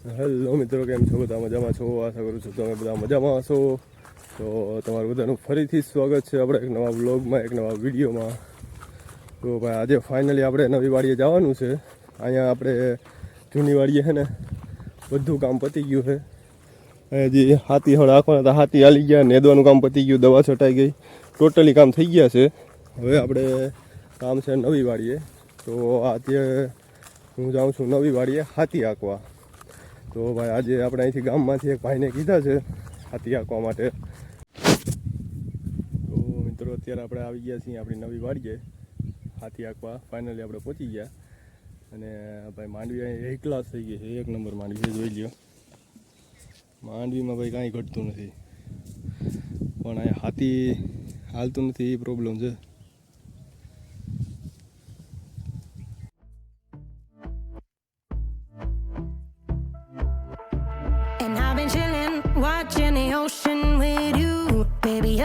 Hello મિત્રો, કેમ છો? બધા મજામાં છો? આશા કરું છું તમે બધા મજામાં હશો. તો તમારું બધાનું ફરીથી સ્વાગત છે આપણે એક નવા વ્લોગમાં, એક નવા વિડીયોમાં. તો ભાઈ, આજે ફાઇનલી આપણે નવી વાડીએ જવાનું છે. અહીંયા આપણે જૂની વાડીએ છે ને, બધું કામ પતી ગયું છે. હજી હાથી હળ રાખવાના હતા, હાથી હાલી ગયા, નેદવાનું કામ પતી ગયું, દવા છટાઈ ગઈ. ટોટલી કામ થઈ ગયા છે. હવે આપણે કામ છે નવી વાડીએ. તો આજે હું જાઉં છું નવી વાડીએ હાથી આંકવા તો ભાઈ, આજે આપણે અહીંથી ગામમાંથી એક ભાઈને કીધા છે, હાથી આંકવા માટે. તો મિત્રો, અત્યારે આપણે આવી ગયા છીએ આપણી નવી વાડીએ, હાથી આંકવા ફાઇનલી આપણે પહોંચી ગયા. અને ભાઈ, માંડવી અહીં એક ક્લાસ થઈ ગઈ છે. એક નંબર માંડવી જોઈ લ્યો. માંડવીમાં ભાઈ કાંઈ ઘટતું નથી. પણ અહીંયા હાથી હાલતું નથી, એ પ્રોબ્લેમ છે.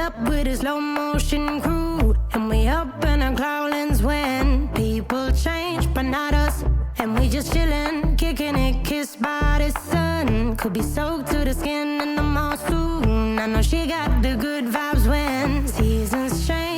Up with a slow motion crew. And we up in our cloudlands when people change, but not us. And we just chilling, kicking it, kissed by the sun. Could be soaked to the skin in the monsoon. I know she got the good vibes when seasons change,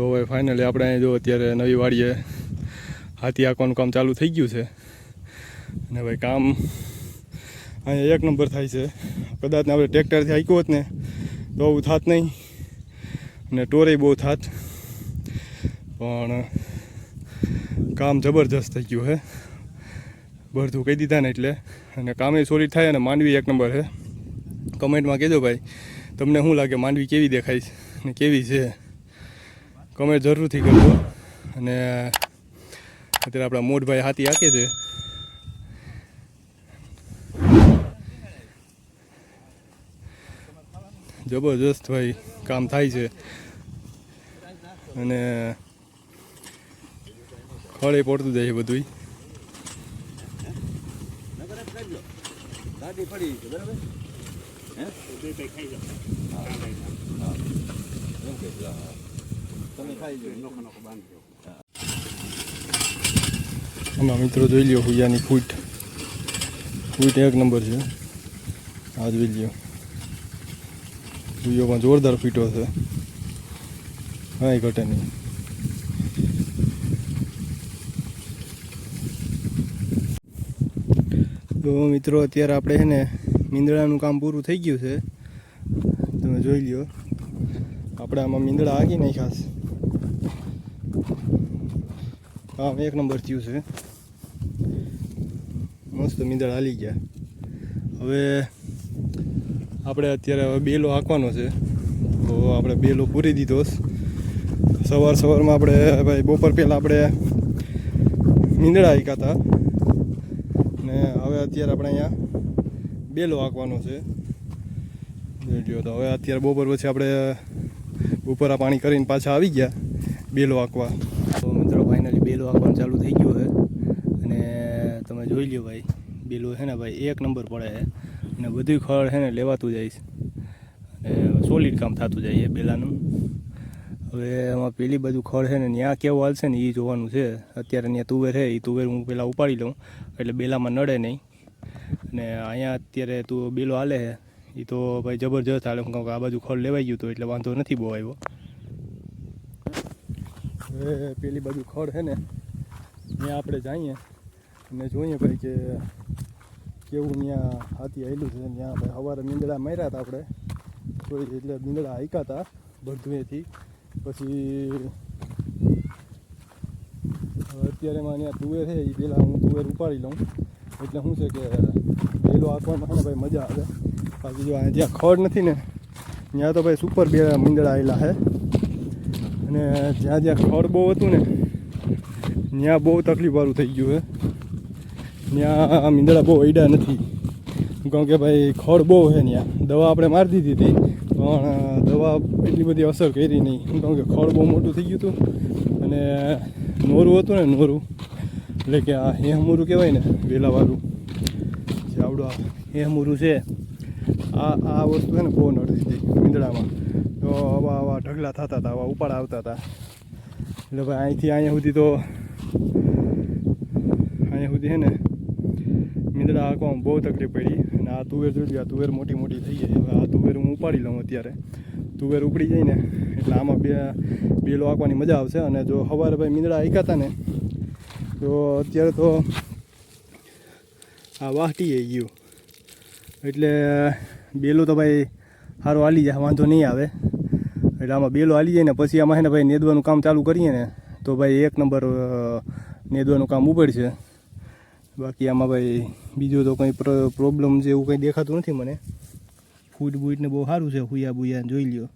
તો હવે finally આપણે અહીં જો અત્યારે નવી વાડીએ હાથી આંકવાનું કામ ચાલુ થઈ ગયું છે. અને ભાઈ કામ અહીંયા એક નંબર થાય છે. કદાચ આપણે ટ્રેક્ટરથી હાંક્યું હોત ને, તો આવું થાત નહીં. અને ટોરે બહુ થાત. પણ કામ જબરજસ્ત થઈ ગયું છે. બધું કહી દીધા ને એટલે. અને કામે સોલિડ થાય અને માંડવી એક નંબર છે. કમેન્ટમાં કહેજો ભાઈ, તમને શું લાગે? માંડવી કેવી દેખાય છે? ને કેવી છે? કમેન્ટ જરૂરથી કરજો. અને અત્યારે આપણા મોટભાઈ હાથી આકે છે. જબરજસ્ત ભાઈ કામ થાય છે. અને ખળે પડતું જાય છે બધું બરાબર. તમે આમાં મિત્રો જોઈ લ્યો હુયાની ફૂટ. ફૂટ એક નંબર છે. આ જોઈ લ્યો. હુયોમાં જોરદાર ફીટો છે. હા એ ઘટે નહીં. તો મિત્રો અત્યારે આપણે છે ને મીંદડાનું કામ પૂરું થઈ ગયું છે. તમે જોઈ લ્યો. આપણે આમાં મીંદડા આગી નહીં છે. કામ એક નંબર થયું છે. મસ્ત મીંદળ હાલી ગયા. હવે આપણે અત્યારે હવે બેલો હાંકવાનો છે. તો આપણે બેલો પૂરી દીધો સવાર સવારમાં આપણે, ભાઈ, બપોર પહેલાં આપણે મીંદડા હાંક્યા હતા. ને હવે અત્યારે આપણે અહીંયા બેલો હાંકવાનો છે. હવે અત્યારે બપોર પછી આપણે બપોરા પાણી કરીને પાછા આવી ગયા બેલો હાંકવા. બેલો આપવાનું ચાલુ થઈ ગયું છે. અને તમે જોઈ લ્યો ભાઈ, બેલો છે ને ભાઈ, એક નંબર પડે છે. અને બધું ખળ છે ને લેવાતું જાય છે. અને સોલિડ કામ થતું જાય છે બેલાનું. હવે એમાં પેલી બાજુ ખડ છે ને ત્યાં કેવું હાલશે ને એ જોવાનું છે. અત્યારે ત્યાં તુવેર છે, એ તુવેર હું પહેલાં ઉપાડી લઉં, એટલે બેલામાં નડે નહીં. અને અહીંયા અત્યારે તું બેલો હાલે છે. એ તો ભાઈ જબરજસ્ત હાલે. હું કહું કે આ બાજુ ખડ લેવાઈ ગયું હતું એટલે વાંધો નથી બહુ આવ્યો. હવે પેલી બાજુ ખડ છે ને, ત્યાં આપણે જઈએ અને જોઈએ ભાઈ કે કેવું ત્યાં હાથી આવેલું છે. ત્યાં ભાઈ સવારે મીંદડા માર્યા હતા આપણે. કોઈ એટલે મીંદડા હાંક્યા હતા બધુંએથી. પછી અત્યારે માં ત્યાં તુવેર છે એ પહેલાં હું તુવેર ઉપાડી લઉં. એટલે શું છે કે બેલો આંકવામાં ને ભાઈ મજા આવે. બાકી જો અહીંયા જ્યાં ખડ નથી ને, ત્યાં તો ભાઈ સુપર બે મીંદડા આવેલા છે. અને જ્યાં જ્યાં ખડ બહુ હતું ને, ત્યાં બહુ તકલીફવાળું થઈ ગયું છે ત્યાં મીંદડા બહુ અડ્યા નથી. કારણ કે ભાઈ, ખડ બહુ છે ત્યાં. દવા આપણે મારી દીધી હતી, પણ દવા એટલી બધી અસર કરી નહીં. કારણ કે ખડ બહુ મોટું થઈ ગયું હતું અને નોરું હતું ને, નોરું, એટલે કે આ હેહમુરું કહેવાય ને, વેલાવાળું. જે આવડું આ હેહમુરું છે, આ આ વસ્તુ છે ને બહુ નડતી હતી મીંદડામાં. તો આવા આવા ઢગલા થતા હતા, આવા ઉપાડ આવતા હતા. એટલે ભાઈ અહીંથી અહીંયા સુધી તો અહીંયા સુધી છે ને મીંદડા હાંકવામાં બહુ તકલીફ પડી અને આ તુવેર જોઈ આ તુવેર મોટી મોટી થઈ ગઈ. હવે આ તુવેર હું ઉપાડી લઉં અત્યારે. તુવેર ઉપડી જાય ને એટલે આમાં બે, બેલો હાંકવાની મજા આવશે. અને જો સવારે ભાઈ મીંદડા હાંકાતા ને, તો અત્યારે તો આ વાહટી આવી ગયું. એટલે બેલો તો ભાઈ સારું હાલી જાય, વાંધો નહીં આવે. એટલે આમાં બેલો હાલી જાય ને પછી આમાં ને ભાઈ નેદવાનું કામ ચાલુ કરીએ ને, તો ભાઈ એક નંબર નેદવાનું કામ ઉપડશે બાકી આમાં ભાઈ બીજો તો કંઈ પ્રોબ્લેમ એવું કંઈ દેખાતું નથી મને. ફૂડ બૂટને બહુ સારું છે, હુયા બુયા જોઈ લ્યો.